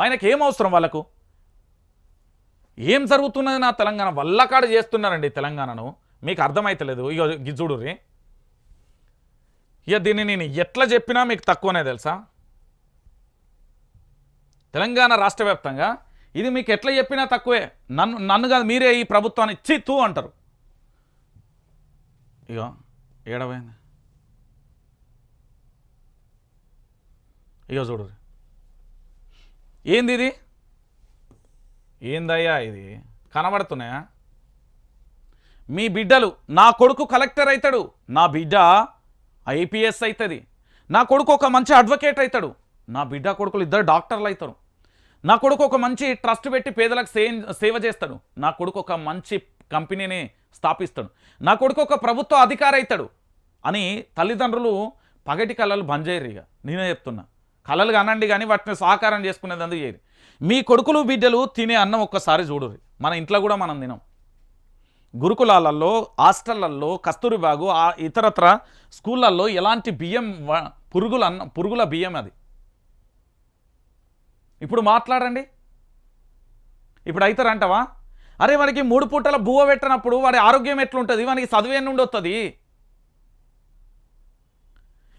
ఆయనకి ఏం అవసరం వాళ్ళకు? ఏం జరుగుతున్నది నా తెలంగాణ? వల్లకాడ చేస్తున్నారండి తెలంగాణను. మీకు అర్థమైతలేదు. ఇక గిజుడురి ఇక దీన్ని నేను ఎట్లా చెప్పినా మీకు తక్కువనే తెలుసా? తెలంగాణ రాష్ట్ర వ్యాప్తంగా ఇది మీకు ఎట్లా చెప్పినా తక్కువే. నన్ను నన్ను కాదు మీరే ఈ ప్రభుత్వాన్ని చిత్తు అంటారు. ఇగో ఏడవైంది. ఇక చూడు ఏంది ఇది ఏందయ్యా ఇది? కనబడుతున్నాయా? మీ బిడ్డలు నా కొడుకు కలెక్టర్ అవుతాడు నా బిడ్డ ఐపీఎస్ అవుతుంది నా కొడుకు ఒక మంచి అడ్వకేట్ అవుతాడు నా బిడ్డ కొడుకులు ఇద్దరు డాక్టర్లు అవుతారు నా కొడుకు ఒక మంచి ట్రస్ట్ పెట్టి పేదలకు సే సేవ చేస్తాడు. నా కొడుకు ఒక మంచి కంపెనీని స్థాపిస్తాడు. నా కొడుకు ఒక ప్రభుత్వ అధికారి అవుతాడు అని తల్లిదండ్రులు పగటి కళలు బంద్ చేయరు ఇక నేనే చెప్తున్నా. కళలు కానండి కానీ వాటిని సాకారం చేసుకునేది అందుకు చేయరు. మీ కొడుకులు బిడ్డలు తినే అన్నం ఒక్కసారి చూడరు మన ఇంట్లో కూడా మనం తినం. గురుకులాలలో హాస్టళ్ళలో కస్తూరిబాగు ఇతరత్ర స్కూళ్ళల్లో ఎలాంటి బియ్యం పురుగుల అన్న పురుగుల బియ్యం అది. ఇప్పుడు మాట్లాడండి. ఇప్పుడు అవుతారంటవా అరే వాడికి మూడు పూటల బువ్వ పెట్టినప్పుడు వాడి ఆరోగ్యం ఎట్లుంటుంది? వానికి చదువు నుండి వస్తుంది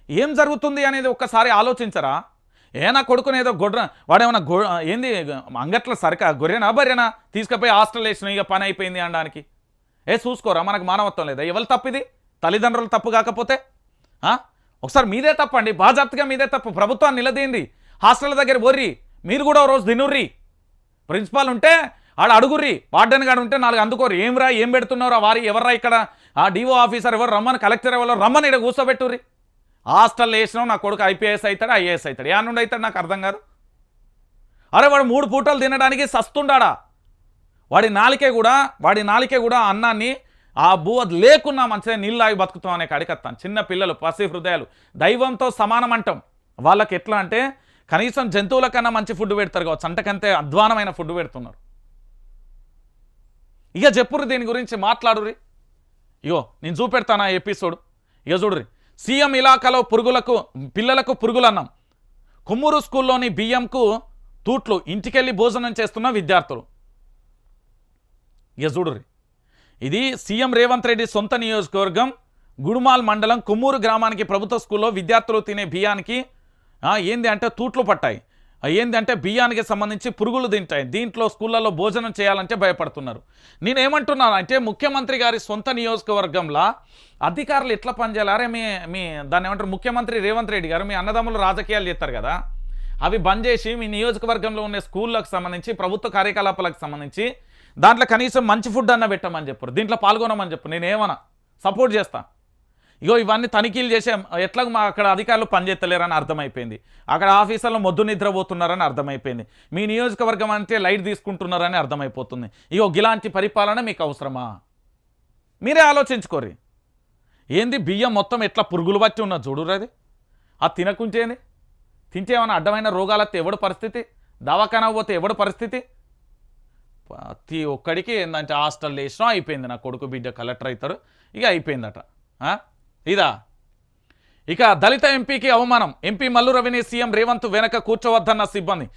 ఏం జరుగుతుంది అనేది ఒక్కసారి ఆలోచించరా? ఏనా కొడుకునేదో కొడుకుని ఏదో గొడ్ర వాడేమన్నా గొ ఏంది అంగట్ల సరిక గొర్రెనా బర్రెనా? తీసుకుపోయి హాస్టల్ వేసిన ఇక పని అయిపోయింది అనడానికి. ఏ చూసుకోరా మనకు మానవత్వం లేదా? ఎవరు తప్పిది? తల్లిదండ్రులు తప్పు కాకపోతే? ఆ? ఒకసారి మీదే తప్పండి బాజాప్తగా మీదే తప్పు. ప్రభుత్వాన్ని నిలదీయండి. హాస్టల్ దగ్గర బొర్రి మీరు కూడా ఓ రోజు తినుర్రి. ప్రిన్సిపాల్ ఉంటే ఆడ అడుగుర్రి వార్డెన్ గాడు ఉంటే నాలుగు అందుకోరు ఏం రా ఏం పెడుతున్నారా వారి ఎవర్రా ఇక్కడ? ఆ డిఓ ఆఫీసర్ ఎవరు రమ్మని కలెక్టర్ ఎవరు రమ్మని ఇక్కడ కూర్చోబెట్టుర్రి. హాస్టల్ వేసినావు నా కొడుకు ఐపీఎస్ అవుతాడు ఐఏఎస్ అవుతాడు. ఏ నుండి అవుతాడు నాకు అర్థం కాదు. అరే వాడు మూడు పూటలు తినడానికి సస్తుండాడా? వాడి నాలికే కూడా వాడి నాలికే కూడా అన్నాన్ని ఆ బూ అది లేకున్నా మంచిగా నీళ్ళు ఆగి బతుకుతాం అనే కడికత్తాను చిన్న పిల్లలు పసి హృదయాలు దైవంతో సమానం అంటాం. వాళ్ళకి ఎట్లా అంటే కనీసం జంతువుల కన్నా మంచి ఫుడ్ పెడతారు కావచ్చు. అంతకంతే అధ్వానమైన ఫుడ్ పెడుతున్నారు. ఇక చెప్పుర్రి దీని గురించి మాట్లాడుర్రి. ఇగో నేను చూపెడతాను ఆ ఎపిసోడ్? ఇక చూడుర్రి. సీఎం ఇలాకాలో పురుగులకు పిల్లలకు పురుగులన్నాం. కొమ్మూరు స్కూల్లోని బియ్యంకు తూట్లు ఇంటికెళ్ళి భోజనం చేస్తున్న విద్యార్థులు. యజుడురి ఇది సీఎం రేవంత్ రెడ్డి సొంత నియోజకవర్గం గుడుమాల్ మండలం కొమ్మూరు గ్రామానికి ప్రభుత్వ స్కూల్లో విద్యార్థులు తినే బియ్యానికి ఏంది అంటే తూట్లు పట్టాయి. ఆ, అంటే బియ్యానికి సంబంధించి పురుగులు తింటాయి. దీంట్లో స్కూళ్ళలో భోజనం చేయాలంటే భయపడుతున్నారు. నేను ఏమంటున్నాను అంటే ముఖ్యమంత్రి గారి సొంత నియోజకవర్గంలో అధికారులు ఎట్లా పనిచేయాలి? అరే మీ మీ దాన్ని ఏమంటారు? ముఖ్యమంత్రి రేవంత్ రెడ్డి గారు మీ అన్నదమ్ములు రాజకీయాలు చేస్తారు కదా. అవి బంద్ చేసి మీ నియోజకవర్గంలో ఉండే స్కూళ్ళకు సంబంధించి ప్రభుత్వ కార్యకలాపాలకు సంబంధించి దాంట్లో కనీసం మంచి ఫుడ్ అన్న పెట్టమని చెప్పారు. దీంట్లో పాల్గొనమని చెప్పు నేనేమన్నా సపోర్ట్ చేస్తాను ఇగో ఇవన్నీ తనిఖీలు చేసే ఎట్లా మా అక్కడ అధికారులు పనిచేస్తలేరని అర్థమైపోయింది. అక్కడ ఆఫీసర్లు మొద్దు నిద్రపోతున్నారని అర్థమైపోయింది. మీ నియోజకవర్గం అంటే లైట్ తీసుకుంటున్నారని అర్థమైపోతుంది. ఇగో గిలాంటి పరిపాలన మీకు అవసరమా? మీరే ఆలోచించుకోరి ఏంది బియ్యం మొత్తం ఎట్లా పురుగులు బట్టి ఉన్నా చూడురు అది అది తినకుంటేంది తింటే ఏమైనా అడ్డమైన రోగాలు వస్తే ఎవడు పరిస్థితి? దవాఖానా పోతే ఎవడు పరిస్థితి? ప్రతి ఒక్కడికి ఏంటంటే హాస్టల్ వేసినా అయిపోయింది నా కొడుకు బిడ్డ కలెక్టర్ అవుతారు ఇక అయిపోయిందట. ఇదా. ఇక దళిత ఎంపీకి అవమానం. ఎంపీ మల్లు రవిని సీఎం రేవంత్ వెనక కూర్చోవద్దన్న సిబ్బంది.